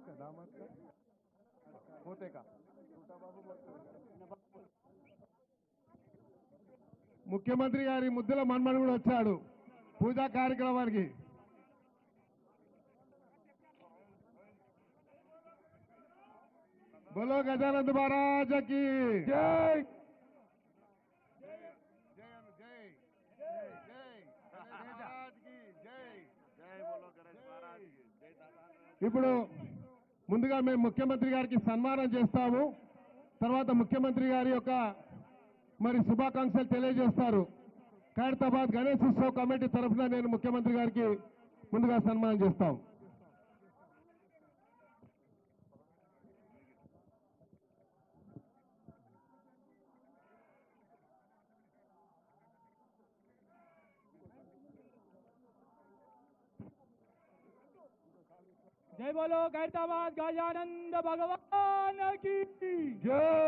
दामद का मोते का ముఖ్యమంత్రి గారి ముద్దుల మన్మడు కూడా వచ్చాడు పూజా కార్యక్రమానికి బోలో గజానంద్ మహారాజకి జై జై జై జై మహారాజ్కి జై జై బోలో గణేష్ మహారాజ్ కి. జై దాదా ఇప్పుడు ముందుగా మేము ముఖ్యమంత్రి గారికి సన్మానం చేస్తాము. తర్వాత ముఖ్యమంత్రి గారి యొక్క మరి శుభాకాంక్షలు తెలియజేస్తారు. ఖైరతాబాద్ గణేష్ ఉత్సవ్ కమిటీ తరఫున నేను ముఖ్యమంత్రి గారికి ముందుగా సన్మానం చేస్తాము जय बोलो गैरताबाद गजानंद भगवान की। జై